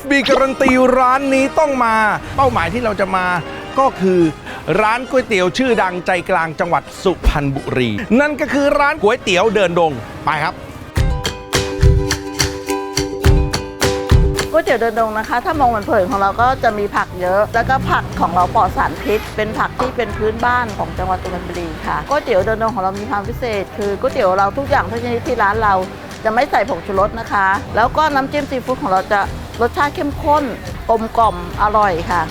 FB การันตีร้านนี้ต้องมา เป้าหมายที่เราจะมาก็คือร้านก๋วยเตี๋ยวชื่อดังใจกลางจังหวัดสุพรรณบุรี นั่นก็คือร้านก๋วยเตี๋ยวเดินดง ไปครับก๋วยเตี๋ยวเดินดงนะคะ ถ้ามองมันเผินของเราก็จะมีผักเยอะ แล้วก็ผักของเราปลอดสารพิษ เป็นผักที่เป็นพื้นบ้านของจังหวัดสุพรรณบุรีค่ะก๋วยเตี๋ยวเดินดงของเรามีความพิเศษ คือก๋วยเตี๋ยวเราทุกอย่างทุกชนิดที่ร้านเราจะไม่ใส่ผงชูรสนะคะ แล้วก็น้ำจิ้มซีฟู้ดของเราจะ รสชาติเข้มข้นกลมกล่อมอร่อยค่ะ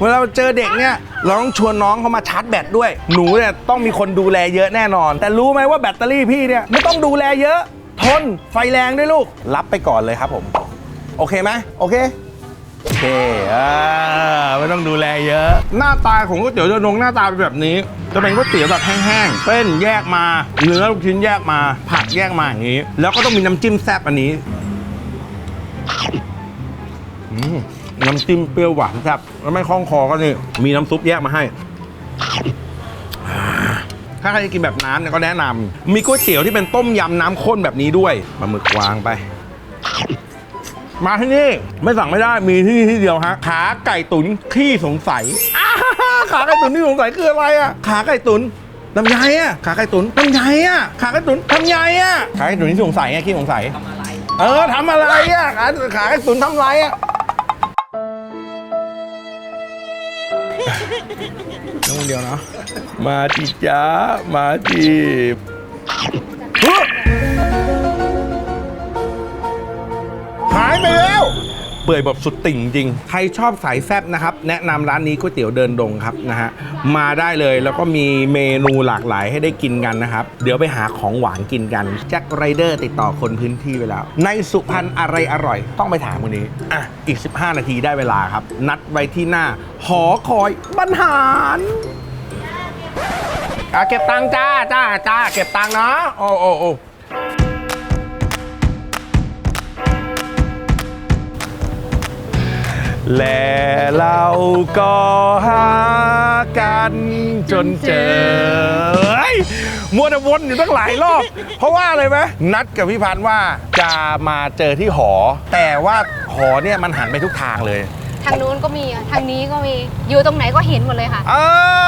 เวลาเจอเด็กเนี่ยเราต้องชวนน้องเขามาชาร์จแบตด้วย หนูเนี่ยต้องมีคนดูแลเยอะแน่นอน แต่รู้ไหมว่าแบตเตอรี่พี่เนี่ยไม่ต้องดูแลเยอะ ทนไฟแรงด้วยลูก รับไปก่อนเลยครับผม โอเคไหมโอเค โอเคอ่าไม่ต้องดูแลเยอะ หน้าตาของก๋วยเตี๋ยวเรือนงหน้าตาเป็นแบบนี้ จะเป็นก๋วยเตี๋ยวแบบแห้งๆเส้นแยกมาเนื้อลูกชิ้นแยกมา ผักแยกมาอย่างนี้ แล้วก็ต้องมีน้ำจิ้มแซ่บอันนี้อืมน้ำจิ้มเปรี้ยวหวานแซ่บแล้วไม่คล่องคอก็นี่มีน้ำซุปแยกมาให้ ถ้าใครจะกินแบบน้ำเนี่ยก็แนะนำมีก๋วยเตี๋ยวที่เป็นต้มยำน้ำข้นแบบนี้ด้วยปลาหมึกวางไป มาที่นี่ไม่สั่งไม่ได้มีที่นี่ที่เดียวฮะขาไก่ตุ๋นขี้สงสัยอ้าขาไก่ตุ๋นที่สงสัยคืออะไรอะขาไก่ตุ๋นทำไงอะขาไก่ตุ๋นทำไงอะขาไก่ตุ๋นทำไงอะขาไก่ตุ๋นที่สงสัยไงขี้สงสัยทำอะไรเออทำอะไรอะขาขาไก่ตุ๋นทำอะไรอะน้องเดียวเนาะมาจีจ้ามาจีบ หายไปแล้ว เปื่อยแบบสุดติ่งจริง ใครชอบสายแซ่บนะครับ แนะนำร้านนี้ก๋วยเตี๋ยวเดินดงครับนะฮะ มาได้เลยแล้วก็มีเมนูหลากหลายให้ได้กินกันนะครับ เดี๋ยวไปหาของหวานกินกันแจ็คไรเดอร์ติดต่อคนพื้นที่ไปแล้ว ในสุพรรณอะไรอร่อย ต้องไปถามคนนี้ อะ อีก 15 นาทีได้เวลาครับ นัดไว้ที่หน้า หอคอยบรรหารอะเก็บตังค์จ้าจ้าจ้าเก็บตังค์เนาะโอ้โอ้โอ้ และเราก็หากันจนเจอเฮ้ยมัวแต่วนอยู่ตั้งหลายรอบ เพราะว่าอะไรไหมนัดกับพี่พันธ์ว่าจะมาเจอที่หอ แต่ว่าหอเนี่ยมันหันไปทุกทางเลย ทางนู้นก็มีอะทางนี้ก็มีอยู่ตรงไหนก็เห็นหมดเลยค่ะ เอ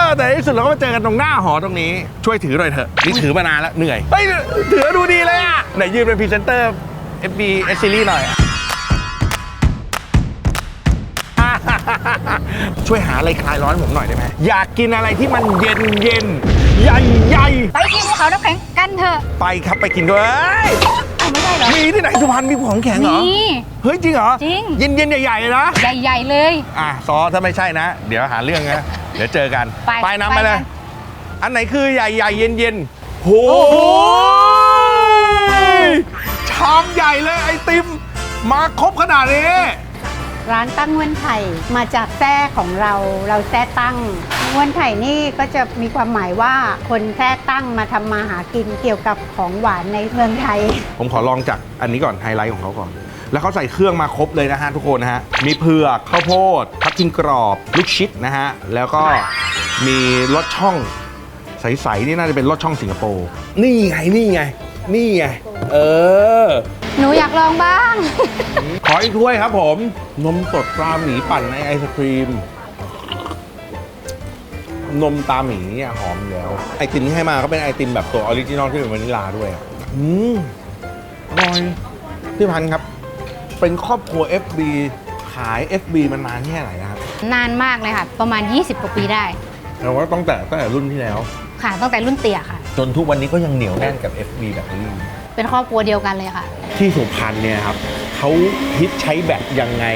อแต่ในที่สุดเราก็มาเจอกันตรงหน้าหอตรงนี้ ช่วยถือหน่อยเถอะนี่ถือมานานแล้วเหนื่อยเฮ้ยถือดูดีเลยอะไหนยืนเป็นพรีเซนเตอร์ FB S Series หน่อย ช่วยหาอะไรคลายร้อนผมหน่อยได้ไหมอยากกินอะไรที่มันเย็นเย็นใหญ่ใหญ่ไปกินภูเขาน้ำแข็งกันเถอะๆไปครับไปกินด้วยเอ้ยอ้าวไม่ใช่เหรอมีที่ไหนสุพรรณมีของแข็งเหรอมีเฮ้ยจริงเหรอจริงเย็นเย็นๆใหญ่ๆเลยนะใหญ่ๆเลยอะซอถ้าไม่ใช่นะ เดี๋ยวหาเรื่องนะเดี๋ยวเจอกันไปนำไปไปเลกัยนอันไหนคือใหญ่ใหญ่ๆเย็นเย็นๆโหโอ้โหชามใหญ่เลยไอติมมาครบขนาดนี้ ร้านตั้งเว้นไถ่มาจากแท้ของเรา เราแท้ตั้งเว้นไถ่นี่ก็จะมีความหมายว่าคนแท้ตั้งมาทำมาหากินเกี่ยวกับของหวานในเมืองไทย ผมขอลองจากอันนี้ก่อนไฮไลท์ของเขาก่อน แล้วเขาใส่เครื่องมาครบเลยนะฮะทุกคนนะฮะมีเผือกข้าวโพดทับทิมกรอบลูกชิดนะฮะแล้วก็มีรสช่องใสๆนี่น่าจะเป็นรสช่องสิงคโปร์นี่ไงนี่ไงนี่ไงเออ หนูอยากลองบ้าง ขออีกถ้วยครับผม นมสดตราหมีปั่นในไอศครีม นมตาหมีเนี่ยหอมอยู่แล้ว ไอติมที่ให้มาก็เป็นไอติมแบบตัวออริจินอลที่เป็นวานิลลาด้วยอะอืมอร่อยพี่พันธ์ครับ เป็นครอบครัว FB ขาย FB มานานแค่ไหนนะครับนานมากเลยค่ะ ประมาณ 20กว่าปีได้เราว่าตั้งแต่ตั้งแต่รุ่นที่แล้ว ค่ะ ตั้งแต่รุ่นเตี่ยค่ะ จนทุกวันนี้ก็ยังเหนียวแน่นกับ FB แบบนี้อยู่เป็นครอบครัวเดียวกันเลยค่ะ ที่สุพรรณเนี่ยครับเขาฮิตใช้แบตยังไง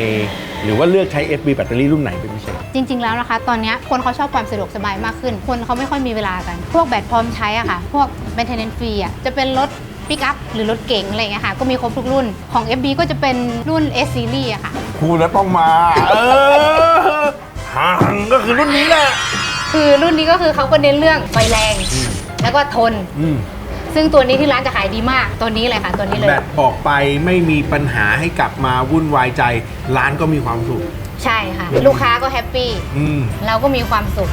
หรือว่าเลือกใช้ FB แบตเตอรี่รุ่นไหนเป็นพิเศษ จริง ๆ แล้วนะคะ ตอนเนี้ยคนเขาชอบความสะดวกสบายมากขึ้น คนเขาไม่ค่อยมีเวลากัน พวกแบตพร้อมใช้อะค่ะ พวก maintenance free อะจะเป็นรถปิกอัพหรือรถเก๋งอะไรอย่างเงี้ยค่ะ ก็มีครบทุกรุ่น ของ FB ก็จะเป็นรุ่น S series อะค่ะพูดแล้วต้องมา เออห่างก็คือรุ่นนี้แหละ คือรุ่นนี้ก็คือเขาก็เน้นเรื่องไฟแรง แล้วก็ทน อืมซึ่งตัวนี้ที่ร้านจะขายดีมาก ตัวนี้เลยค่ะ ตัวนี้เลย แบตออกไปไม่มีปัญหาให้กลับมาวุ่นวายใจ ร้านก็มีความสุข ใช่ค่ะ ลูกค้าก็แฮปปี้ อืมเราก็มีความสุข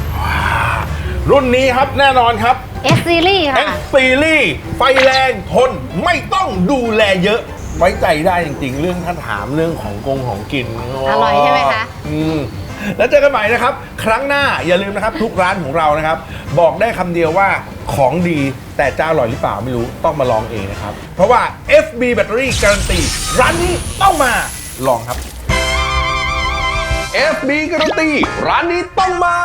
รุ่นนี้ครับแน่นอนครับ S series ค่ะ X Series ไฟแรงทนไม่ต้องดูแลเยอะ ไว้ใจได้จริงๆ เรื่องถ้าถามเรื่องของกงของกินอร่อยใช่ไหมคะ อืม แล้วเจอกันใหม่นะครับ ครั้งหน้าอย่าลืมนะครับ ทุกร้านของเรานะครับ บอกได้คำเดียวว่าของดีแต่จะอร่อยหรือเปล่าไม่รู้ต้องมาลองเองนะครับ เพราะว่า FB แบตเตอรี่การันตีร้านนี้ต้องมาลองครับ FB การันตีร้านนี้ต้องมา